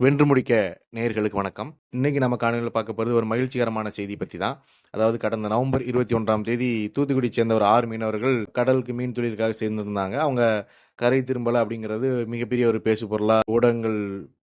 வென்று முடிக்க நேர்களுக்கு வணக்கம். இன்னைக்கு நம்ம காணொலியில் பார்க்க போகிறது ஒரு மகிழ்ச்சிகரமான செய்தி பற்றி தான் அதாவது கடந்த நவம்பர் இருபத்தி ஒன்றாம் தேதி தூத்துக்குடி சேர்ந்த ஒரு ஆறு மீனவர்கள் கடலுக்கு மீன் தொழிலுக்காக சேர்ந்திருந்தாங்க. அவங்க கரை திரும்பலை அப்படிங்கிறது மிகப்பெரிய ஒரு பேசு பொருளாக ஊடகங்கள்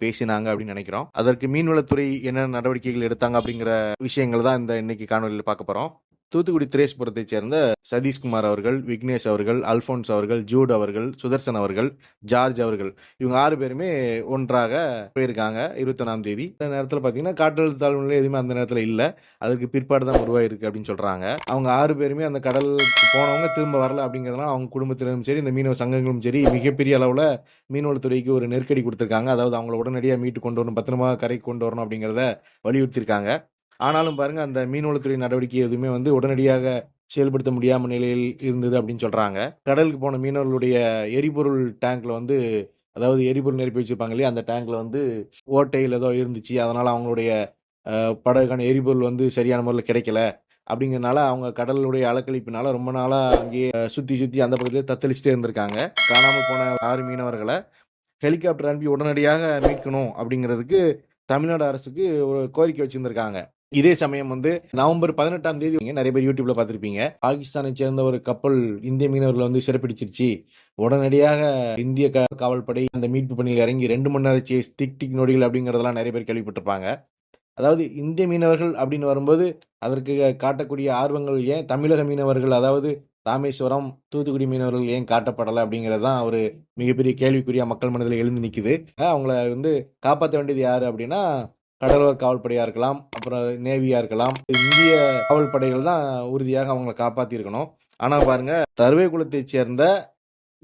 பேசினாங்க அப்படின்னு நினைக்கிறோம். அதற்கு மீன்வளத்துறை என்ன நடவடிக்கைகள் எடுத்தாங்க அப்படிங்கிற விஷயங்கள் தான் இந்த இன்னைக்கு காணொலியில் பார்க்க போகிறோம் தூத்துக்குடி திரேஷ்புரத்தைச் சேர்ந்த சதீஷ்குமார் அவர்கள் விக்னேஷ் அவர்கள் அல்போன்ஸ் அவர்கள் ஜூட் அவர்கள் சுதர்சன் அவர்கள் ஜார்ஜ் அவர்கள் இவங்க ஆறு பேருமே ஒன்றாக போயிருக்காங்க இருபத்தொன்னாம் தேதி. அந்த நேரத்தில் பார்த்தீங்கன்னா காற்றழுத்த தாழ்வு நிலை எதுவுமே அந்த நேரத்தில் இல்லை. அதுக்கு பிற்பாடு தான் உருவாயிருக்கு அப்படின்னு சொல்கிறாங்க அவங்க ஆறு பேருமே அந்த கடலுக்கு போனவங்க திரும்ப வரல அப்படிங்கிறதுலாம் அவங்க குடும்பத்தினரும் சரி இந்த மீனவ சங்கங்களும் சரி மிகப்பெரிய அளவில் மீனவளத்துறைக்கு ஒரு நெருக்கடி கொடுத்துருக்காங்க. அதாவது அவங்கள உடனடியாக மீட்டு கொண்டு வரணும் பத்திரமா கரைக்கு கொண்டு வரணும் அப்படிங்கிறத வலியுறுத்தியிருக்காங்க. ஆனாலும் பாருங்க அந்த மீன்வளத்துறை நடவடிக்கை எதுவுமே வந்து உடனடியாக செயல்படுத்த முடியாம நிலையில் இருந்தது அப்படின்னு சொல்கிறாங்க கடலுக்கு போன மீனவர்களுடைய எரிபொருள் டேங்க்ல வந்து அதாவது எரிபொருள் நிரப்பி வச்சுருப்பாங்க இல்லையா அந்த டேங்க்ல வந்து ஓட்டையில் ஏதோ இருந்துச்சு. அதனால் அவங்களுடைய படகுக்கான எரிபொருள் வந்து சரியான முறையில் கிடைக்கல. அப்படிங்கறனால அவங்க கடலுடைய அலக்கழிப்பினால ரொம்ப நாளாக அங்கேயே சுற்றி சுற்றி அந்த பக்கத்துல தத்தளிச்சுட்டே இருந்திருக்காங்க. காணாமல் போன ஆறு மீனவர்களை ஹெலிகாப்டர் அனுப்பி உடனடியாக மீட்கணும் அப்படிங்கிறதுக்கு தமிழ்நாடு அரசுக்கு ஒரு கோரிக்கை வச்சுருந்துருக்காங்க. இதே சமயம் வந்து நவம்பர் பதினெட்டாம் தேதி நிறைய பேர் யூடியூப்ல பார்த்துருப்பீங்க. பாகிஸ்தானை சேர்ந்த ஒரு கப்பல் இந்திய மீனவர்களை வந்து சிறப்பிடிச்சிருச்சு. உடனடியாக இந்திய க- காவல்படை அந்த மீட்பு பணியில் இறங்கி ரெண்டு மணி நேரம் சேஸ் டிக் டிக் நொடிகள் அப்படிங்கறதெல்லாம் நிறைய பேர் கேள்விப்பட்டிருப்பாங்க. அதாவது இந்திய மீனவர்கள் அப்படின்னு வரும்போது அதற்கு காட்டக்கூடிய ஆர்வங்கள் ஏன் தமிழக மீனவர்கள் அதாவது ராமேஸ்வரம் தூத்துக்குடி மீனவர்கள் ஏன் காட்டப்படலை அப்படிங்கிறது தான் ஒரு மிகப்பெரிய கேள்விக்குறியாக மக்கள் மனதில் எழுந்து நிற்குது அவங்கள வந்து காப்பாற்ற வேண்டியது யார் அப்படின்னா கடலோர காவல்படையா இருக்கலாம் அப்புறம் நேவியா இருக்கலாம். இந்திய காவல்படைகள் தான் உறுதியாக அவங்களை காப்பாத்தி இருக்கணும் ஆனா பாருங்க தருவை குலத்தைச் சேர்ந்த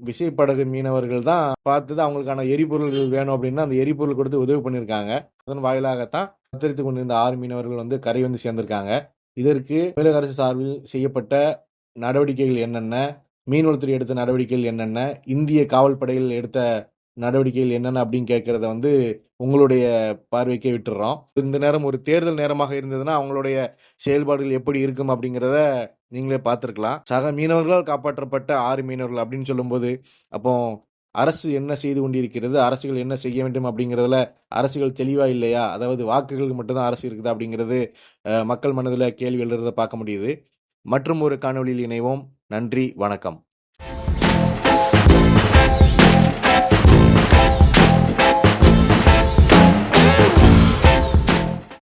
விசைப்படகு மீனவர்கள் தான் பார்த்து அவங்களுக்கான எரிபொருள்கள் வேணும் அப்படின்னா அந்த எரிபொருள் கொடுத்து உதவி பண்ணியிருக்காங்க. அதன் வாயிலாகத்தான் பத்திரித்துக் கொண்டிருந்த ஆறு மீனவர்கள் வந்து கரை வந்து சேர்ந்திருக்காங்க. இதற்கு தமிழக அரசு சார்பில் செய்யப்பட்ட நடவடிக்கைகள் என்னென்ன? மீன்வளத்துறை எடுத்த நடவடிக்கைகள் என்னென்ன? இந்திய காவல்படைகள் எடுத்த நடவடிக்கைகள் என்னென்ன அப்படின்னு கேட்கறத வந்து உங்களுடைய பார்வைக்கே விட்டுறோம். இந்த நேரம் ஒரு தேர்தல் நேரமாக இருந்ததுன்னா அவங்களுடைய செயல்பாடுகள் எப்படி இருக்கும் அப்படிங்கிறத நீங்களே பார்த்துருக்கலாம். சக மீனவர்களால் காப்பாற்றப்பட்ட ஆறு மீனவர்கள் அப்படின்னு சொல்லும்போது அப்போ அரசு என்ன செய்து கொண்டிருக்கிறது? அரசுகள் என்ன செய்ய வேண்டும் அப்படிங்கிறதுல அரசுகள் தெளிவா இல்லையா? அதாவது வாக்குகளுக்கு மட்டும்தான் அரசு இருக்குதா அப்படிங்கிறது மக்கள் மனதில் கேள்வி எழுதுறதை பார்க்க முடியுது. மற்றும் ஒரு காணொலியில் இணைவோம். நன்றி வணக்கம்.